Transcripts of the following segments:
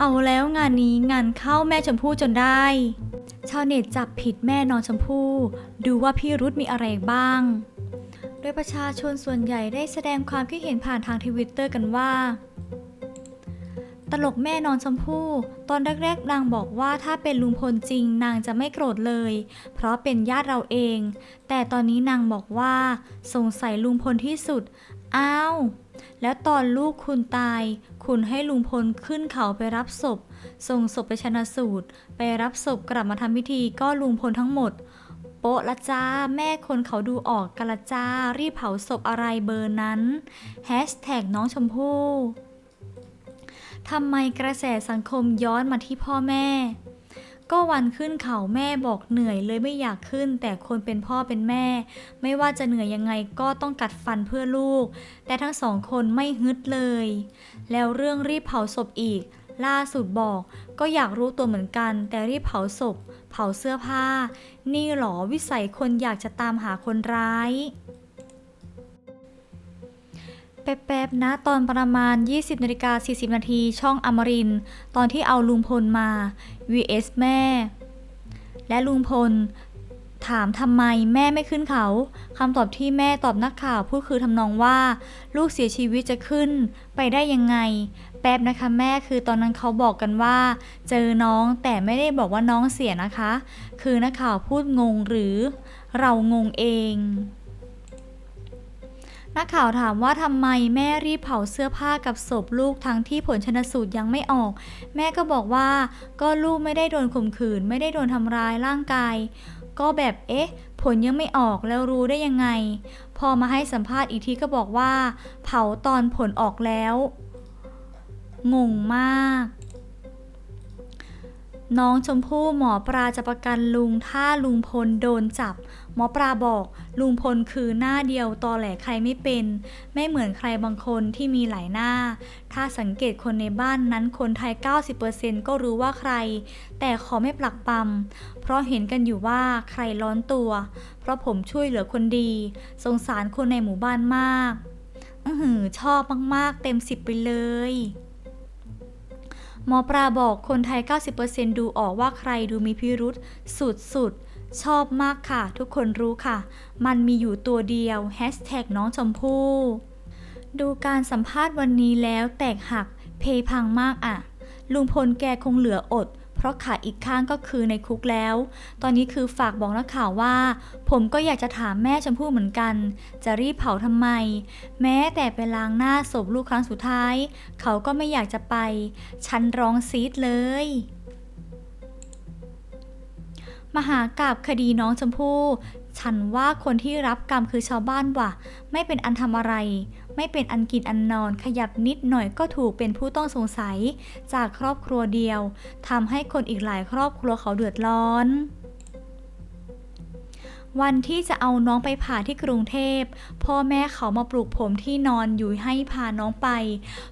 เอาแล้วงานนี้งานเข้าแม่ชมพู่จนได้ ชาวเน็ตจับผิดแม่น้องชมพู่ ดูว่าพี่รุธมีอะไรบ้าง โดยประชาชนส่วนใหญ่ได้แสดงความคิดเห็นผ่านทางทวิตเตอร์กันว่า ตลกแม่นอนชมพู่ ตอนแรกๆนางบอกว่าถ้าเป็นลุงพลจริงนางจะไม่โกรธเลย เพราะเป็นญาติเราเอง แต่ตอนนี้นางบอกว่า สงสัยลุงพลที่สุด อ้าว แล้วตอนลูกคุณตาย คุณให้ลุงพลขึ้นเขาไปรับศพ ส่งศพไปชนะสูตร ไปรับศพกลับมาทำพิธีก็ลุงพลทั้งหมด โป๊ะละจ้า แม่คนเขาดูออกกันละจ้า รีบเผาศพอะไรเบอร์นั้นแฮชแท็กน้องชมพู่ทำไมกระแสสังคมย้อนมาที่พ่อแม่ ก็วันขึ้นเขาแม่บอกเหนื่อยเลยไม่อยากขึ้น แต่คนเป็นพ่อเป็นแม่ ไม่ว่าจะเหนื่อยยังไงก็ต้องกัดฟันเพื่อลูก แต่ทั้งสองคนไม่ฮึดเลย แล้วเรื่องรีบเผาศพอีก ล่าสุดบอก ก็อยากรู้ตัวเหมือนกัน แต่รีบเผาศพ เผาเสื้อผ้า นี่หรอวิสัยคนอยากจะตามหาคนร้าย แป๊บๆนะตอนประมาณ 20นาฬิกา40 นาทีช่องอมรินตอนที่เอาลุงพลมา vs แม่ และลุงพล ถามทำไมแม่ไม่ขึ้นเขาคำตอบที่แม่ตอบนักข่าวพูดคือทำนองว่า ลูกเสียชีวิตจะขึ้นไปได้ยังไง แป๊บนะคะแม่คือตอนนั้นเขาบอกกันว่า เจอน้องแต่ไม่ได้บอกว่าน้องเสียนะคะ คือนักข่าวพูดงงหรือ เรางงเอง นักข่าวถามว่าทำไมแม่รีบเผาเสื้อผ้ากับศพลูกทั้งที่ผลชนสูตรยังไม่ออก แม่ก็บอกว่าก็ลูกไม่ได้โดนข่มขืน ไม่ได้โดนทำร้ายร่างกาย ก็แบบเอ๊ะ ผลยังไม่ออกแล้วรู้ได้ยังไง พอมาให้สัมภาษณ์อีกทีก็บอกว่า เผาตอนผลออกแล้ว งงมาก น้องชมพู่หมอปลาจะประกันลุงถ้าลุงพลโดนจับ หมอปลาบอกลุงพลคือหน้าเดียวตอแหลใครไม่เป็น ไม่เหมือนใครบางคนที่มีหลายหน้า ถ้าสังเกตคนในบ้านนั้นคนไทย 90%ก็รู้ว่าใคร แต่ขอไม่ปลักปำเพราะเห็นกันอยู่ว่าใครร้อนตัว เพราะผมช่วยเหลือคนดี สงสารคนในหมู่บ้านมาก อือหือชอบมากๆ เต็มสิบไปเลย หมอปลาบอกคนไทย 90%ดูออกว่าใครดูมีพิรุษสุดๆชอบมากค่ะ ทุกคนรู้ค่ะ มันมีอยู่ตัวเดียวแฮชแท็กน้องชมพู่ดูการสัมภาษณ์วันนี้แล้วแตกหักเพพังมากอะลุงพลแกคงเหลืออด ราะขาอีกข้างก็คือในคุกแล้ว ตอนนี้คือฝากบอกนักข่าวว่า ผมก็อยากจะถามแม่ชมพู่เหมือนกัน จะรีบเผาทำไม แม้แต่ไปล้างหน้าศพลูกครั้งสุดท้าย เขาก็ไม่อยากจะไป ฉันร้องซีดเลยมหากาบคดีน้องชมพู่ ฉันว่าคนที่รับกรรมคือชาวบ้านว่ะ ไม่เป็นอันทำอะไร ไม่เป็นอันกินอันนอนขยับนิดหน่อยก็ถูกเป็นผู้ต้องสงสัย จากครอบครัวเดียวทำให้คนอีกหลายครอบครัวเขาเดือดร้อนวันที่จะเอาน้องไปผ่าที่กรุงเทพ พ่อแม่เขามาปลูกผมที่นอนอยู่ให้พาน้องไป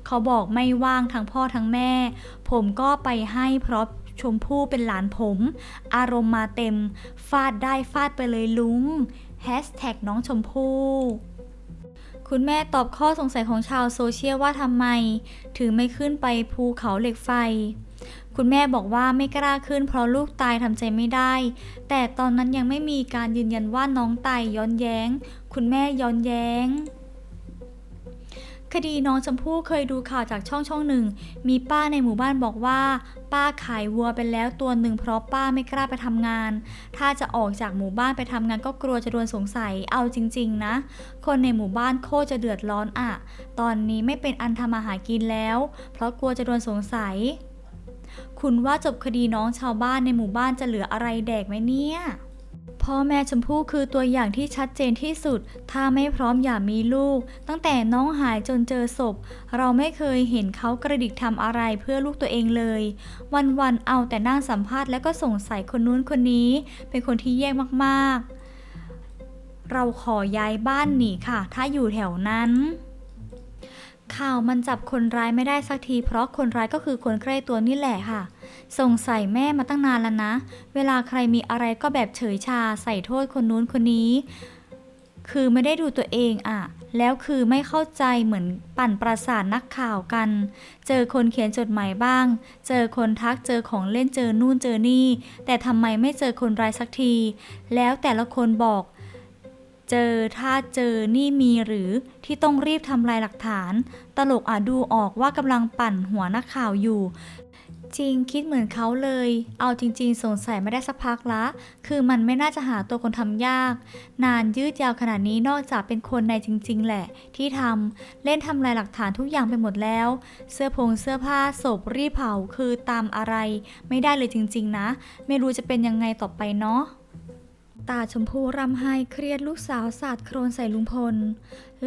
เขาบอกไม่ว่างทั้งพ่อทั้งแม่ ผมก็ไปให้เพราะชมพู่เป็นหลานผม อารมณ์มาเต็ม ฟาดได้ฟาดไปเลยลุงแฮชแท็กน้องชมพู่ คุณแม่ตอบข้อสงสัยของชาวโซเชียลว่าทำไม ถึงไม่ขึ้นไปภูเขาเหล็กไฟ คุณแม่บอกว่าไม่กล้าขึ้นเพราะลูกตายทำใจไม่ได้ แต่ตอนนั้นยังไม่มีการยืนยันว่าน้องตายย้อนแย้ง คุณแม่ย้อนแย้ง คดีน้องชมพู่เคยดูข่าวจากช่องช่องหนึ่ง มีป้าในหมู่บ้านบอกว่า ป้าขายวัวไปแล้วตัวหนึ่งเพราะป้าไม่กล้าไปทำงาน ถ้าจะออกจากหมู่บ้านไปทำงานก็กลัวจะโดนสงสัยเอาจริง ๆ นะ คนในหมู่บ้านโคตรจะเดือดร้อนอะตอนนี้ไม่เป็นอันทำมาหากินแล้ว เพราะกลัวจะโดนสงสัย คุณว่าจบคดีน้องชาวบ้านในหมู่บ้านจะเหลืออะไรแดกไหมเนี่ย พ่อแม่ชมพู่คือตัวอย่างที่ชัดเจนที่สุด ถ้าไม่พร้อมอย่ามีลูก ตั้งแต่น้องหายจนเจอศพ เราไม่เคยเห็นเขากระดิกทำอะไรเพื่อลูกตัวเองเลย วันๆเอาแต่นั่งสัมภาษณ์แล้วก็สงสัยคนนู้นคนนี้ เป็นคนที่แย่มากๆ เราขอย้ายบ้านหนีค่ะ ถ้าอยู่แถวนั้น ข่าวมันจับคนร้ายไม่ได้สักที เพราะคนร้ายก็คือคนใกล้ตัวนี่แหละค่ะ สงสัยแม่มาตั้งนานแล้วนะ เวลาใครมีอะไรก็แบบเฉยชาใส่โทษคนนู้นคนนี้ คือไม่ได้ดูตัวเองอะแล้วคือไม่เข้าใจเหมือนปั่นประสาทนักข่าวกัน เจอคนเขียนจดหมายบ้าง เจอคนทักเจอของเล่นเจอนู่นเจอนี่ แต่ทำไมไม่เจอคนร้ายสักที แล้วแต่ละคนบอก เจอถ้าเจอนี่มีหรือที่ต้องรีบทำลายหลักฐาน ตลกอาจดูออกว่ากำลังปั่นหัวนักข่าวอยู่ จริงคิดเหมือนเขาเลย เอาจริง ๆ สงสัยไม่ได้สักพักละ คือมันไม่น่าจะหาตัวคนทำยาก นานยืดยาวขนาดนี้นอกจากเป็นคนในจริง ๆ แหละ ที่ทำเล่นทำลายหลักฐานทุกอย่างไปหมดแล้ว เสื้อผงเสื้อผ้าศพรีบเผาคือตามอะไร ไม่ได้เลยจริง ๆ นะ ไม่รู้จะเป็นยังไงต่อไปเนาะ ตาชมพูรำไห้เครียดลูกสาวสาดโครนใส่ลุงพล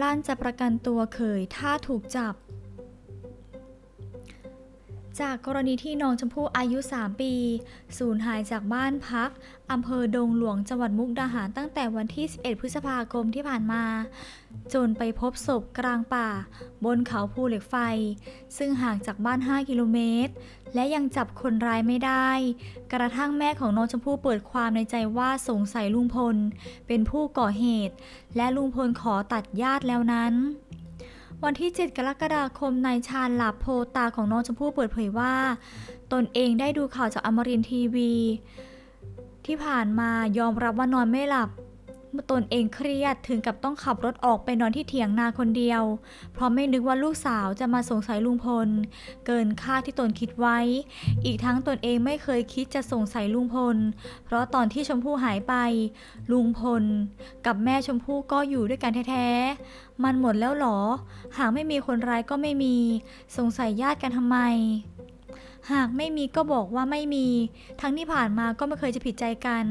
ลั่นจะประกันตัวเขยถ้าถูกจับ จากกรณีที่น้องชมพู่อายุ 3 ปี สูญหายจากบ้านพักอำเภอดงหลวงจังหวัดมุกดาหารตั้งแต่วันที่ 11 พฤษภาคมที่ผ่านมา จนไปพบศพกลางป่า บนเขาภูเหล็กไฟ ซึ่งห่างจากบ้าน 5 กิโลเมตร และยังจับคนร้ายไม่ได้ กระทั่งแม่ของน้องชมพู่เปิดความในใจว่าสงสัยลุงพล เป็นผู้ก่อเหตุ และลุงพลขอตัดญาติแล้วนั้น วันที่ 7 กรกฎาคมนายชาญหลาโพตาของน้องชมพู่เปิดเผยว่า ตนเองได้ดูข่าวจากอมรินทีวี ที่ผ่านมายอมรับว่านอนไม่หลับ ตนเองเครียดถึงกับต้องขับรถออกไปนอนที่เถียงนาคนเดียว เพราะไม่นึกว่าลูกสาวจะมาสงสัยลุงพล เกินคาดที่ตนคิดไว้ อีกทั้งตนเองไม่เคยคิดจะสงสัยลุงพล เพราะตอนที่ชมพู่หายไป ลุงพล กับแม่ชมพู่ก็อยู่ด้วยกันแท้ๆมันหมดแล้วหรอ หากไม่มีคนร้ายก็ไม่มี สงสัยญาติกันทำไม หากไม่มีก็บอกว่าไม่มี ทั้งที่ผ่านมาก็ไม่เคยจะผิดใจกัน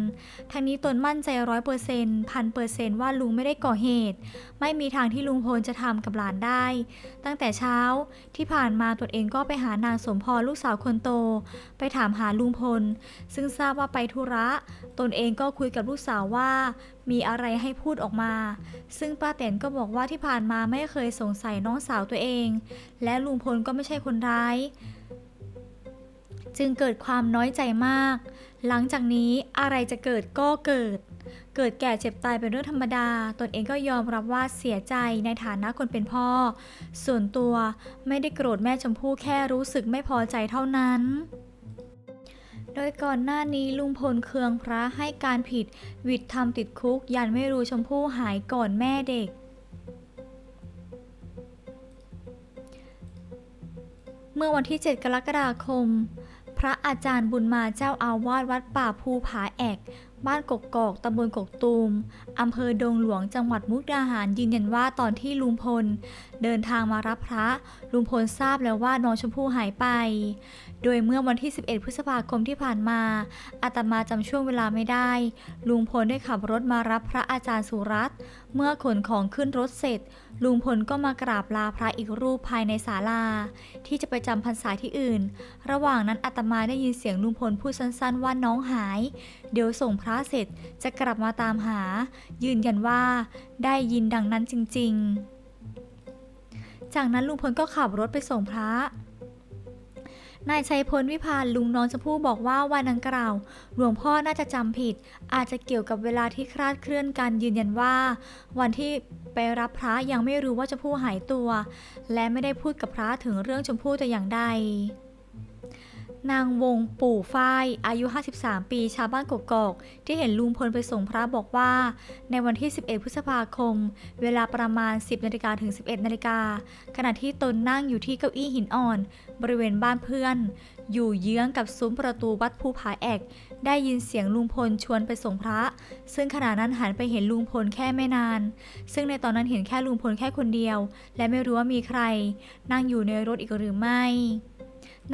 ทั้งนี้ตนมั่นใจร้อยเปอร์เซ็นต์พันเปอร์เซ็นต์ว่าลุงไม่ได้ก่อเหตุ ไม่มีทางที่ลุงพลจะทำกับหลานได้ ตั้งแต่เช้าที่ผ่านมาตนเองก็ไปหานางสมพรลูกสาวคนโต ไปถามหาลุงพล ซึ่งทราบว่าไปธุระ ตนเองก็คุยกับลูกสาวว่า มีอะไรให้พูดออกมา ซึ่งป้าแตนก็บอกว่าที่ผ่านมาไม่เคยสงสัยน้องสาวตัวเอง และลุงพลก็ไม่ใช่คนร้าย จึงเกิดความน้อยใจมาก หลังจากนี้อะไรจะเกิดก็เกิด เกิดแก่เจ็บตายเป็นเรื่องธรรมดา ตนเองก็ยอมรับว่าเสียใจในฐานะคนเป็นพ่อ ส่วนตัวไม่ได้โกรธแม่ชมพู่แค่รู้สึกไม่พอใจเท่านั้นโดยก่อนหน้านี้ลุงพลเคืองพระให้การผิด วิดทำติดคุก ยันไม่รู้ชมพู่หายก่อนแม่เด็ก เมื่อวันที่ 7 กรกฎาคม พระอาจารย์บุญมาเจ้าอาวาสวัดป่าภูผาแอก บ้านกกกอกตำบลกกตูมอำเภอดงหลวงจังหวัดมุกดาหารยืนยันว่าตอนที่ลุงพล เดินทางมารับพระ ลุงพลทราบแล้วว่าน้องชมพู่หายไป โดยเมื่อวันที่ 11 พฤษภาคมที่ผ่านมาอาตมาจำช่วงเวลาไม่ได้ ลุงพลได้ขับรถมารับพระอาจารย์สุรัตน์เมื่อขนของขึ้นรถเสร็จ ลุงพลก็มากราบลาพระอีกรูปภายในศาลา ที่จะไปจำพรรษาที่อื่น ระหว่างนั้นอาตมาได้ยินเสียงลุงพลพูดสั้นๆว่าน้องหาย เดี๋ยวส่งพระเสร็จจะกลับมาตามหา ยืนยันว่า ได้ยินดังนั้นจริง ๆ จากนั้นลุงพลก็ขับรถไปส่งพระ นายชัยพลวิพาลลุงน้องชมพู่บอกว่าวันดังกล่าว หลวงพ่อน่าจะจำผิด อาจจะเกี่ยวกับเวลาที่คลาดเคลื่อนกันยืนยันว่า วันที่ไปรับพระยังไม่รู้ว่าชมพู่หายตัว และไม่ได้พูดกับพระถึงเรื่องชมพู่แต่อย่างใด นางวงปู่ฝ้าย อายุ 53 ปี ชาวบ้านกกอก ที่เห็นลุงพลไปส่งพระบอกว่า ในวันที่ 11 พฤษภาคม เวลาประมาณ 10นาฬิกาถึง 11นาฬิกาขณะที่ตนนั่งอยู่ที่เก้าอี้หินอ่อน บริเวณบ้านเพื่อน อยู่เยื้องกับซุ้มประตูวัดภูผาแอก ได้ยินเสียงลุงพลชวนไปส่งพระ ซึ่งขณะนั้นหันไปเห็นลุงพลแค่ไม่นาน ซึ่งในตอนนั้นเห็นแค่ลุงพลแค่คนเดียว และไม่รู้ว่ามีใคร นั่งอยู่ในรถอีกหรือไม่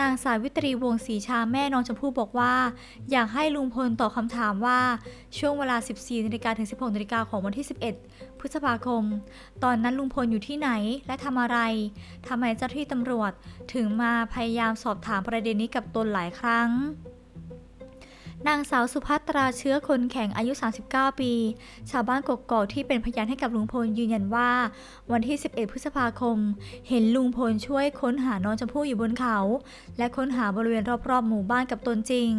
นางสาวิตรีวงศรีชาแม่น้องชมพู่บอกว่า อยากให้ลุงพลตอบคำถามว่าช่วงเวลา 14นาฬิกาถึง 16นาฬิกาของวันที่ 11 พฤษภาคม ตอนนั้นลุงพลอยู่ที่ไหนและทำอะไรทำไมเจ้าหน้าที่ตำรวจถึงมาพยายามสอบถามประเด็นนี้กับตนหลายครั้ง นางสาวสุภัตราเชื้อคนแข็งอายุ 39 ปี ชาวบ้านกกอกที่เป็นพยานให้กับลุงพลยืนยันว่า วันที่ 11 พฤษภาคม เห็นลุงพลช่วยค้นหาน้องชมพู่อยู่บนเขา และค้นหาบริเวณรอบๆ หมู่บ้านกับตนจริง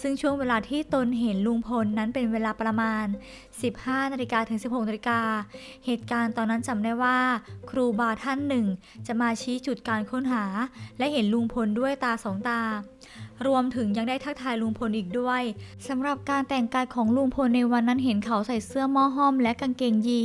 ซึ่งช่วงเวลาที่ตนเห็นลุงพลนั้นเป็นเวลาประมาณ 15นาฬิกาถึง 16นาฬิกาเหตุการณ์ตอนนั้นจำได้ว่า ครูบาท่านหนึ่ง จะมาชี้จุดการค้นหา และเห็นลุงพลด้วยตาสองตา รวมถึงยังได้ทักทายลุงพลอีกด้วยสำหรับการแต่งกายของลุงพลในวันนั้นเห็นเขาใส่เสื้อหม้อห้อมและกางเกงยี